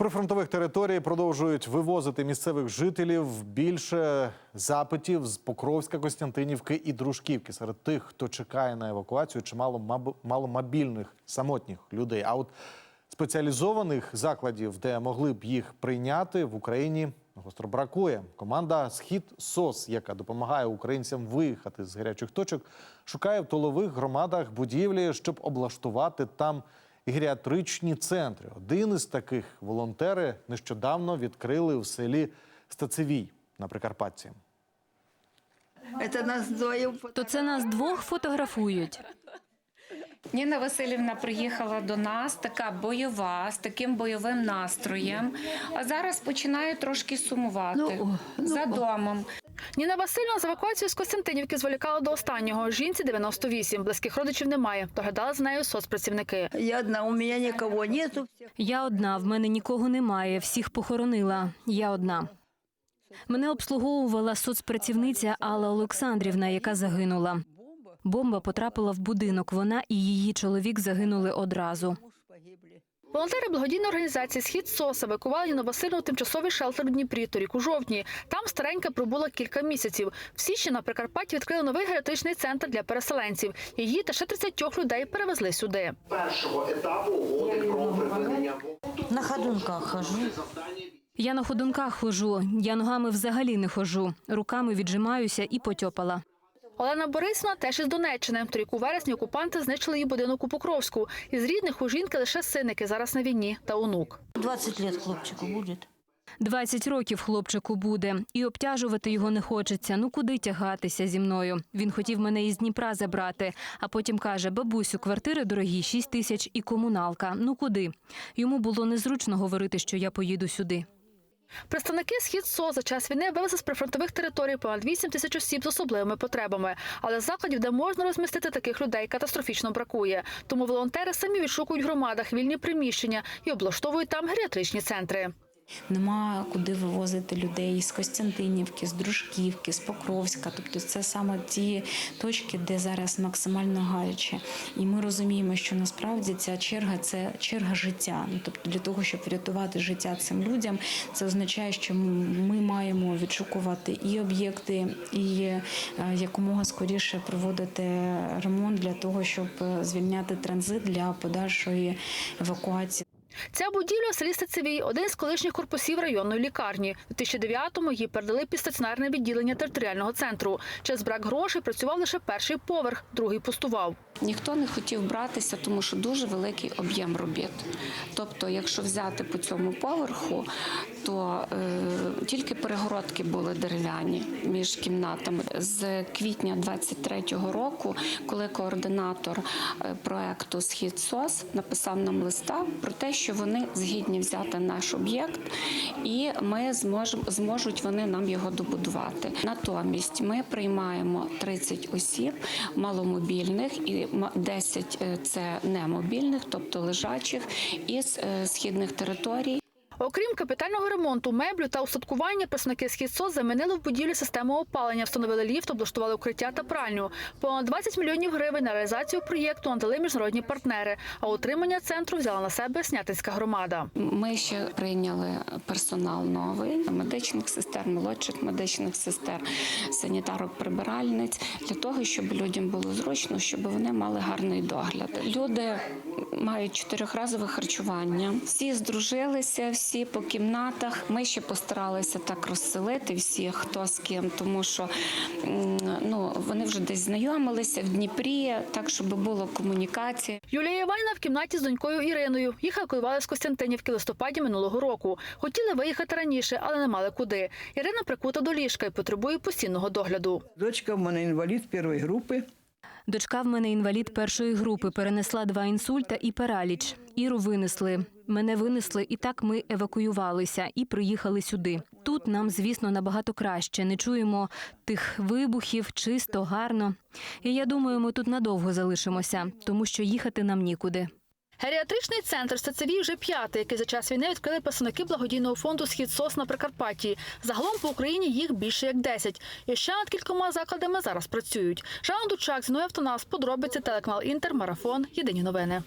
прифронтових територій продовжують вивозити місцевих жителів. Більше запитів з Покровська, Костянтинівки і Дружківки. Серед тих, хто чекає на евакуацію, чимало маломобільних самотніх людей. А от спеціалізованих закладів, де могли б їх прийняти в Україні. Гостро бракує. Команда Схід СОС, яка допомагає українцям виїхати з гарячих точок, шукає в тилових громадах будівлі, щоб облаштувати там геріатричні центри. Один із таких волонтери нещодавно відкрили в селі Стацевій на Прикарпатті. Нас. То це нас двох фотографують. Ніна Васильівна приїхала до нас, така бойова, з таким бойовим настроєм. А зараз починає трошки сумувати Ну, о, за домом. Ніна Васильівна з евакуацією з Костянтинівки зволікала до останнього. Жінці 98, близьких родичів немає. Доглядали за нею соцпрацівники. Я одна, у меня никого нету. Я одна, в мене нікого немає, всіх похоронила. Я одна. Мене обслуговувала соцпрацівниця Алла Олександрівна, яка загинула. Бомба потрапила в будинок. Вона і її чоловік загинули одразу. Волонтери благодійної організації Схід СОС евакували Ніну тимчасовий шелтер у Дніпрі торік у жовтні. Там старенька пробула кілька місяців. В січні на Прикарпатті відкрили новий геріатричний центр для переселенців. Її та ще 30 людей перевезли сюди. першого етапу угоди про припинення. На ходунках хожу. Я на ходунках хожу, я ногами взагалі не хожу. Руками віджимаюся і потьопала. Олена Борисівна теж із Донеччини. Торік у вересні окупанти знищили її будинок у Покровську. Із рідних у жінки лише син, який зараз на війні, та онук. 20 лет хлопчику будет. 20 років хлопчику буде, і обтяжувати його не хочеться. Ну куди тягатися зі мною? Він хотів мене із Дніпра забрати, а потім каже: бабусю, квартири дорогі, 6 тисяч і комуналка. Ну куди? Йому було незручно говорити, що я поїду сюди. Представники схід СО за час війни вивезли з прифронтових територій понад 8 тисяч осіб з особливими потребами. Але закладів, де можна розмістити таких людей, катастрофічно бракує. Тому волонтери самі відшукують в громадах вільні приміщення і облаштовують там геріатричні центри. Нема куди вивозити людей з Костянтинівки, з Дружківки, з Покровська. Тобто це саме ті точки, де зараз максимально гаряче. І ми розуміємо, що насправді ця черга це черга життя. Ну тобто для того, щоб врятувати життя цим людям, це означає, що ми маємо відшукувати і об'єкти, і е, якомога скоріше проводити ремонт для того, щоб е, звільняти транзит для подальшої евакуації. Ця будівля в селі Стецевій – один з колишніх корпусів районної лікарні. У 2009-му її передали під стаціонарне відділення територіального центру. Через брак грошей працював лише перший поверх, другий пустував. Ніхто не хотів братися, тому що дуже великий об'єм робіт. Тобто, якщо взяти по цьому поверху, то е, тільки перегородки були дерев'яні між кімнатами. З квітня 23-го року, коли координатор е, проекту Схід СОС написав нам листа про те, що вони згідні взяти наш об'єкт, і ми зможемо зможуть вони нам його добудувати. Натомість ми приймаємо 30 осіб маломобільних і 10 – це немобільних, тобто лежачих із е, східних територій. Окрім капітального ремонту, меблю та устаткування, представники «Східсоц» замінили в будівлі систему опалення, встановили ліфт, облаштували укриття та пральню. Понад 20 мільйонів гривень на реалізацію проєкту надали міжнародні партнери, а утримання центру взяла на себе Снятинська громада. Ми ще прийняли персонал новий медичних сестер, молодших медичних сестер, санітарок, прибиральниць для того, щоб людям було зручно, щоб вони мали гарний догляд. Люди мають чотирьохразове харчування. Всі здружилися, всі по кімнатах. Ми ще постаралися так розселити всіх, хто з ким, тому що ну вони вже десь знайомилися в Дніпрі, так щоб було комунікація. Юлія Іванівна в кімнаті з донькою Іриною. Їх евакуювали з Костянтинівки листопаді минулого року. Хотіли виїхати раніше, але не мали куди. Ірина прикута до ліжка і потребує постійного догляду. Дочка в мене інвалід першої групи. Дочка в мене інвалід першої групи, перенесла два інсульта і параліч. Іру винесли. Мене винесли, і так ми евакуювалися і приїхали сюди. Тут нам, звісно, набагато краще. Не чуємо тих вибухів, чисто, гарно. І я думаю, ми тут надовго залишимося, тому що їхати нам нікуди. Геріатричний центр Стецевій вже п'ятий, який за час війни відкрили представники благодійного фонду Схід СОС на Прикарпатті. Загалом по Україні їх більше як 10. І ще над кількома закладами зараз працюють. Жанна Дучак, Зіною Автонас, подробиці телеканал Інтер, Марафон. Єдині новини.